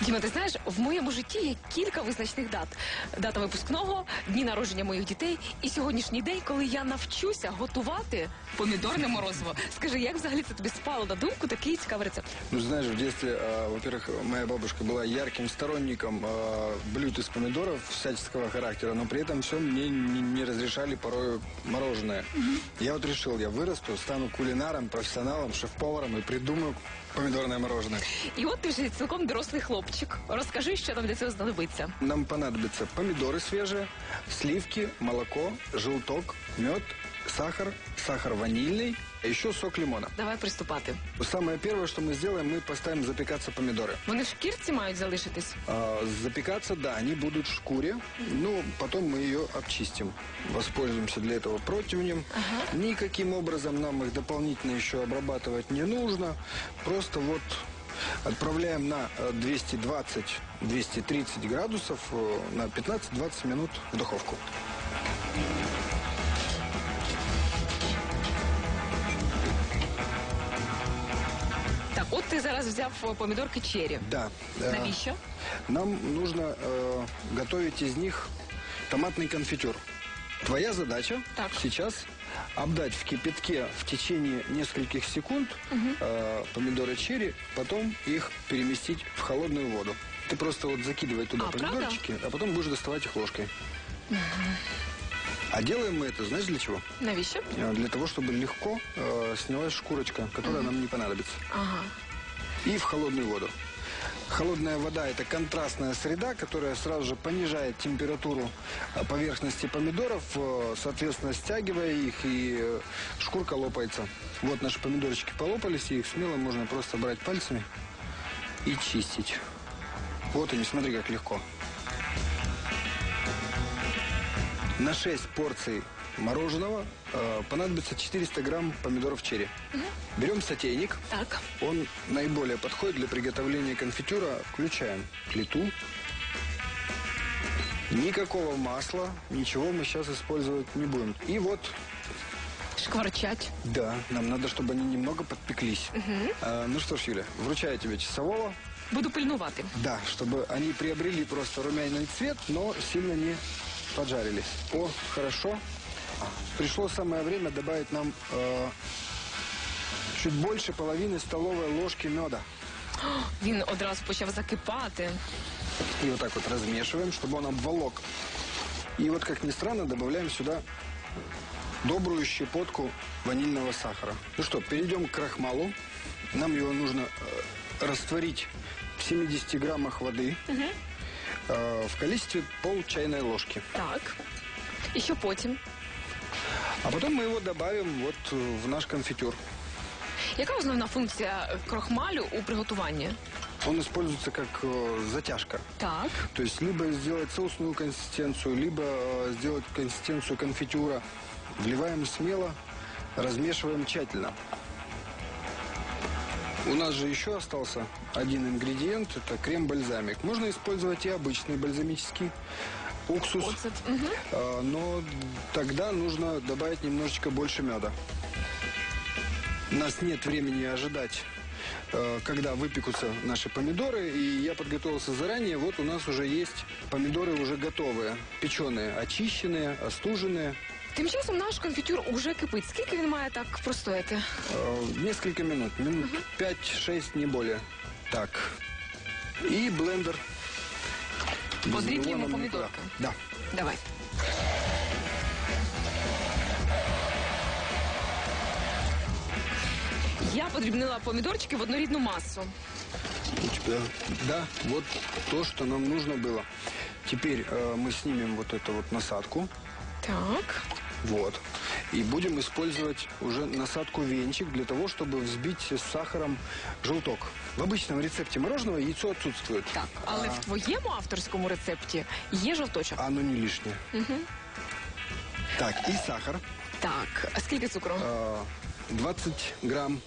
Діма, ти знаєш, в моєму житті є кілька визначних дат: дата випускного, дні народження моїх дітей і сьогоднішній день, коли я навчуся готувати помідорне морозиво. Скажи, як взагалі це тобі спало на думку такий цікавий рецепт? Ну, знаешь, в детстве, а, во-первых, моя бабушка была ярким сторонником а, блюд из помидоров всяческого характера, но при этом все мне не, не разрешали порой мороженое. Я вот решил, я вырасту, стану кулинаром, профессионалом, шеф-поваром и придумаю помидорное мороженое. І от ти вже цілком дорослий Хлопчик. Розкажи, що нам для цього знадобиться. Нам понадобятся помидоры свежие, сливки, молоко, желток, мед, сахар, сахар ванильный, а еще сок лимона. Давай приступати. Самое первое, что мы сделаем, мы поставим запекаться помидоры. Вони в шкірці мають залишитись. А, запекаться, да, они будут в шкуре. Ну, потом мы ее обчистим. Воспользуемся для этого противнем. Никаким образом нам их дополнительно еще обрабатывать не нужно. Просто вот отправляем на э, 220-230 градусов э, на 15-20 минут в духовку. Так, от ти зараз взяв о, помідорки чері. Да. э, Навіщо? Нам нужно э, готовить из них томатный конфитюр. Твоя задача Так. сейчас обдать в кипятке в течение нескольких секунд э, помидоры черри, потом их переместить в холодную воду. Ты просто вот закидывай туда А, правда? помидорчики, а потом будешь доставать их ложкой. А делаем мы это, знаешь, для чего? Навіщо? Э, Для того, чтобы легко э, снялась шкурочка, которая нам не понадобится Ага. и в холодную воду. Холодная вода – это контрастная среда, которая сразу же понижает температуру а, поверхности помидоров, э, соответственно, стягивая их, и э, шкурка лопается. Вот наши помидорчики полопались, и их смело можно просто брать пальцами и чистить. Вот они, смотри, как легко. На 6 порций мороженого э, понадобится 400 грамм помидоров черри. Берем сотейник, Так. он наиболее подходит для приготовления конфитюра. Включаем плиту. Никакого масла, ничего мы сейчас использовать не будем. И вот, Шкварчать. да, нам надо, чтобы они немного подпеклись. А, ну что ж, Юля, вручаю тебе часового. Буду пильнувати. Да, чтобы они приобрели просто румяный цвет, но сильно не поджарились. О, хорошо Пришло самое время добавить нам э, чуть больше половины столовой ложки меда. Він одразу почав закипати. И вот так вот размешиваем, чтобы он обволок. И вот, как ни странно, добавляем сюда добрую щепотку ванильного сахара. Ну что, перейдем к крахмалу. Нам его нужно э, растворить в 70 граммах воды э, в количестве пол чайной ложки. Так. І що потім? А потом мы его добавим вот э, в наш конфитюр. Яка основна функція крохмалю у приготуванні? Он используется как э, затяжка. Так. То есть либо сделать соусную консистенцию, либо э, сделать консистенцию конфитюра. Вливаем смело, размешиваем тщательно. У нас же еще остался один ингредиент, это крем-бальзамик. Можно использовать и обычный бальзамический уксус, Оцет. Угу. э, но тогда нужно добавить немножечко больше меда. У нас нет времени ожидать, э, когда выпекутся наши помидоры, и я подготовился заранее. Вот у нас уже есть помидоры уже готовые, печеные, очищенные, остуженные. Тим часом наш конфітюр уже кипить. Скільки він має так простояти? Э, Несколько минут, минут 5-6, не более. Так. И блендер. Без Подрібнюємо него нам помидорки. никуда. Да. Давай. Я подрібнила помідорчики в однорідну масу. У тебя, да, вот то, что нам нужно было. Теперь э, мы снимем вот эту вот насадку. Так. Вот. И будем использовать уже насадку венчик для того, чтобы взбить с сахаром желток. В обычном рецепте мороженого яйцо отсутствует. Так. Але в твоєму авторському рецепті є жовточок. А оно не лишнее. Так, и сахар. Так. А скільки цукру? э, 20 грамм.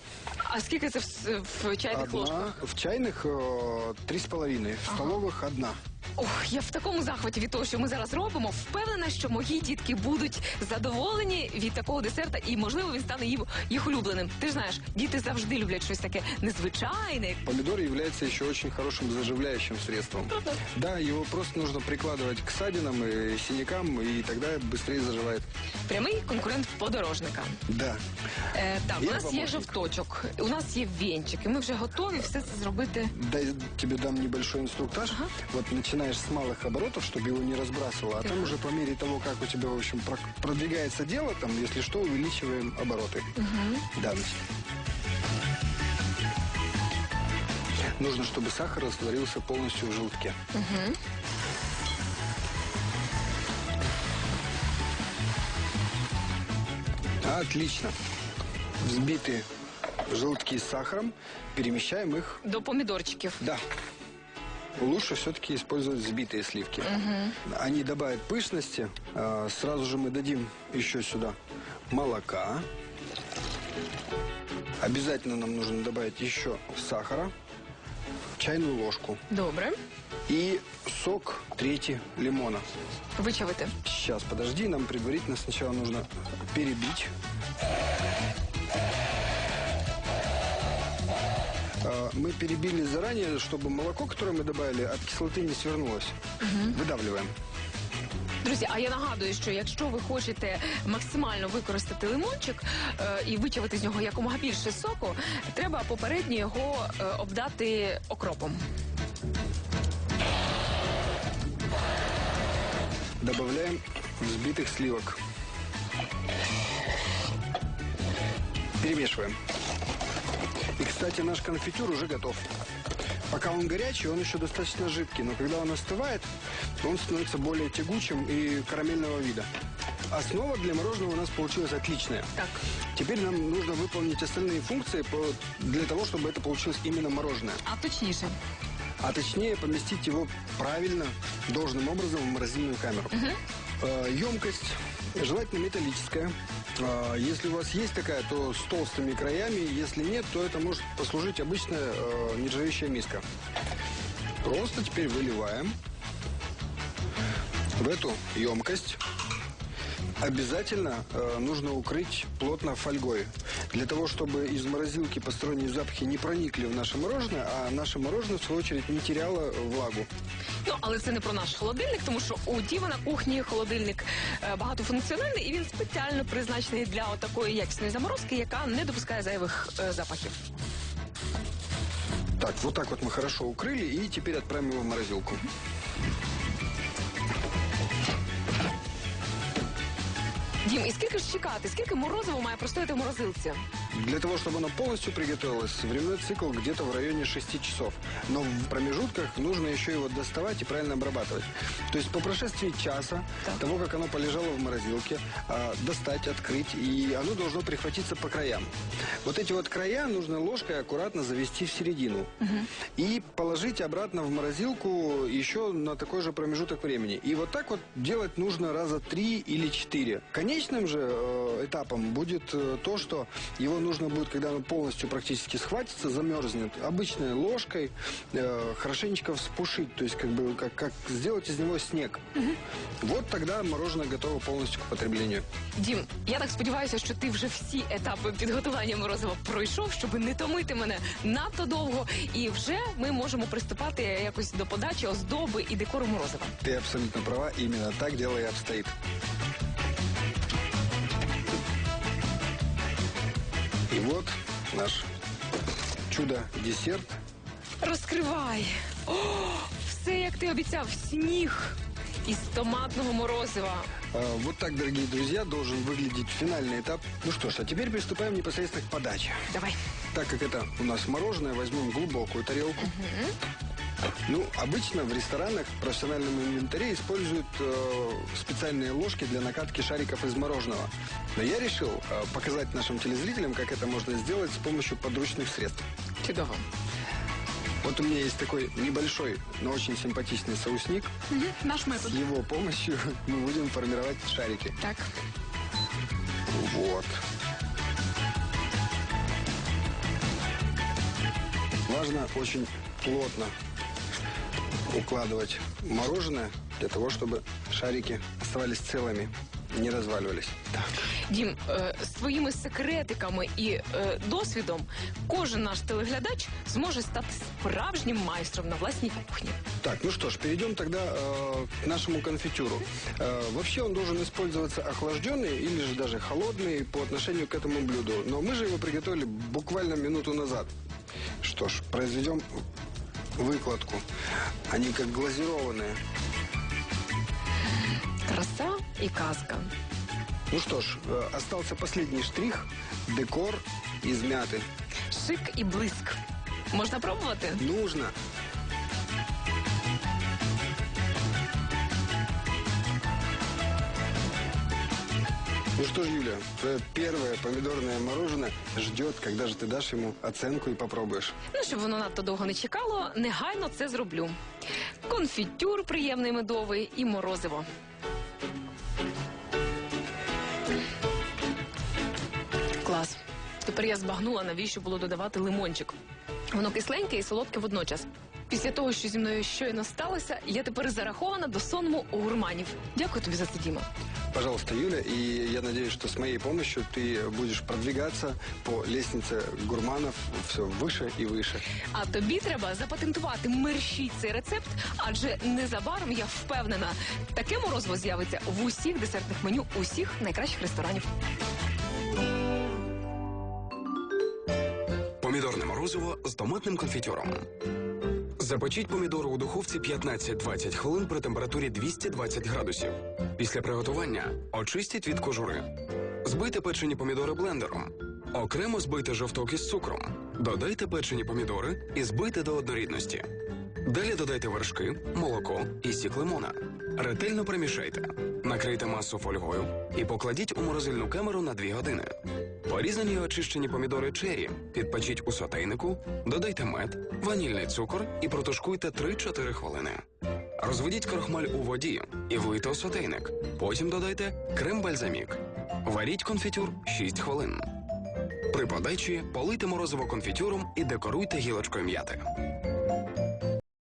А скільки це в, с- в чайних ложках? Одна. В чайных э, три с половиной. В столовых одна. Ох, я в такому захваті від того, що ми зараз робимо. Впевнена, що мої дітки будуть задоволені від такого десерта, і можливо він стане їм їх улюбленим. Ти ж знаєш, діти завжди люблять щось таке незвичайне. Помидор является еще очень хорошим заживляющим средством. Да, его просто нужно прикладывать к ссадинам и синякам, и тогда быстрее заживает. Прямий конкурент подорожника. Да. Е, так, у Є нас є помощник? жовточок, у нас є вінчик, і ми вже готові все це зробити. Дай тебе дам небольшой инструктаж. Ага. Вот начинаешь с малых оборотов, чтобы его не разбрасывало, а там уже по мере того, как у тебя, в общем, про- продвигается дело, там, если что, увеличиваем обороты. Да. значит. Нужно, чтобы сахар растворился полностью в желтке. Отлично. Взбитые желтки с сахаром, перемещаем их До помідорчиків. да. Лучше все-таки использовать взбитые сливки. Они добавят пышности. А, Сразу же мы дадим еще сюда молока. Обязательно нам нужно добавить еще сахара, чайную ложку Добре. и сок третий лимона. Вичавити. Сейчас, подожди, нам предварительно сначала нужно перебить. Мы перебили заранее, чтобы молоко, которое мы добавили, от кислоты не свернулось. Выдавливаем. Друзі, а я нагадую, що якщо ви хочете максимально використати лимончик е, і вичавити з нього якомога більше соку, треба попередньо його е, обдати окропом. Добавляем взбитых сливок. Перемешиваем. И, кстати, наш конфитюр уже готов. Пока он горячий, он еще достаточно жидкий, но когда он остывает, он становится более тягучим и карамельного вида. Основа для мороженого у нас получилась отличная. Так. Теперь нам нужно выполнить остальные функции для того, чтобы это получилось именно мороженое. А точніше. А точнее поместить его правильно, должным образом в морозильную камеру. Э, Емкость желательно металлическая. Э, Если у вас есть такая, то с толстыми краями. Если нет, то это может послужить обычная э, нержавеющая миска. Просто теперь выливаем в эту емкость. Обязательно э, нужно укрыть плотно фольгой. Для того, чтобы из морозилки посторонние запахи не проникли в наше мороженое, а наше мороженое, в свою очередь, не теряло влагу. Ну, але це не про наш холодильник, тому що у Діва на кухні холодильник е, багатофункціональний, і він спеціально призначений для такої якісної заморозки, яка не допускає зайвих е, запахів. Так, вот так вот мы хорошо укрыли и теперь отправим его в морозилку. Дім, і скільки ж чекати? Скільки морозива має простояти в морозилці? Для того, чтобы оно полностью приготовилось, временной цикл где-то в районе 6 часов. Но в промежутках нужно еще его доставать и правильно обрабатывать. То есть по прошествии часа, Так. того, как оно полежало в морозилке, а, достать, открыть, и оно должно прихватиться по краям. Вот эти вот края нужно ложкой аккуратно завести в середину. И положить обратно в морозилку еще на такой же промежуток времени. И вот так вот делать нужно раза три или четыре. Конечным же э, этапом будет э, то, что его нужно будет, когда оно полностью практически схватится, замерзнет, обычной ложкой э, хорошенечко вспушить, то есть как бы как, как сделать из него снег. Вот тогда мороженое готово полностью к потреблению. Дім, я так сподіваюся, що ти вже всі етапи підготування морозива пройшов, щоб не томити мене надто довго. І вже ми можемо приступати якось до подачі, оздоби і декору морозива. Ты абсолютно права, именно так дело и обстоит. вот наш чудо-десерт. Розкривай. О, все як ти обіцяв, сніг із томатного морозива. А, Вот так, дорогие друзья, должен выглядеть финальный этап. Ну что ж, а теперь приступаем непосредственно к подаче. Давай. Так как это у нас мороженое, возьмем глубокую тарелку. Ну, обычно в ресторанах в профессиональном инвентаре используют э, специальные ложки для накатки шариков из мороженого. Но я решил э, показать нашим телезрителям, как это можно сделать с помощью подручных средств. Чудово. Вот у меня есть такой небольшой, но очень симпатичный соусник. Наш С метод. его помощью мы будем формировать шарики. Так. Вот. Важно очень плотно укладывать мороженое для того, чтобы шарики оставались целыми, не разваливались. Так. Дім, е, своїми секретиками і е, досвідом кожен наш телеглядач зможе стати справжнім майстром на власній кухні. Так, ну что ж, перейдем тогда э, к нашему конфитюру. Э, вообще он должен использоваться охлажденный или же даже холодный по отношению к этому блюду. Но мы же его приготовили буквально минуту назад. Что ж, произведем выкладку. Они как глазированные. Краса і казка. Ну что ж, э, остался последний штрих – декор из мяты. Шик і блиск. Можна пробувати? Нужно. Ну что ж, Юля, твое первое помидорное мороженое ждет, когда же ты дашь ему оценку и попробуешь. Ну, щоб воно надто довго не чекало, негайно це зроблю. Конфітюр приємний медовий і морозиво. Клас. Тепер я збагнула, навіщо було додавати лимончик. Воно кисленьке і солодке водночас. Після того, що зі мною щойно сталося, я тепер зарахована до сонму гурманів. Дякую тобі за це, Діма Пожалуйста, Юля, и я надеюсь, что с моей помощью ты будешь продвигаться по лестнице гурманов все выше и выше. А тобі треба запатентувати мерщій цей рецепт, адже незабаром я впевнена, таке морозиво з'явиться в усіх десертних меню усіх найкращих ресторанів. Помідорне морозиво з томатним конфітюром. Запечіть помідори у духовці 15-20 хвилин при температурі 220 градусів. Після приготування очистіть від кожури. Збийте печені помідори блендером. Окремо збийте жовток із цукром. Додайте печені помідори і збийте до однорідності. Далі додайте вершки, молоко і сік лимона. Ретельно перемішайте. Накрийте масу фольгою і покладіть у морозильну камеру на 2 години. Порізані очищені помідори чері підпечіть у сотейнику, додайте мед, ванільний цукор і протушкуйте 3-4 хвилини. Розведіть крохмаль у воді і влийте у сотейник. Потім додайте крем-бальзамік. Варіть конфітюр 6 хвилин. При подачі полийте морозиво конфітюром і декоруйте гілочкою м'яти.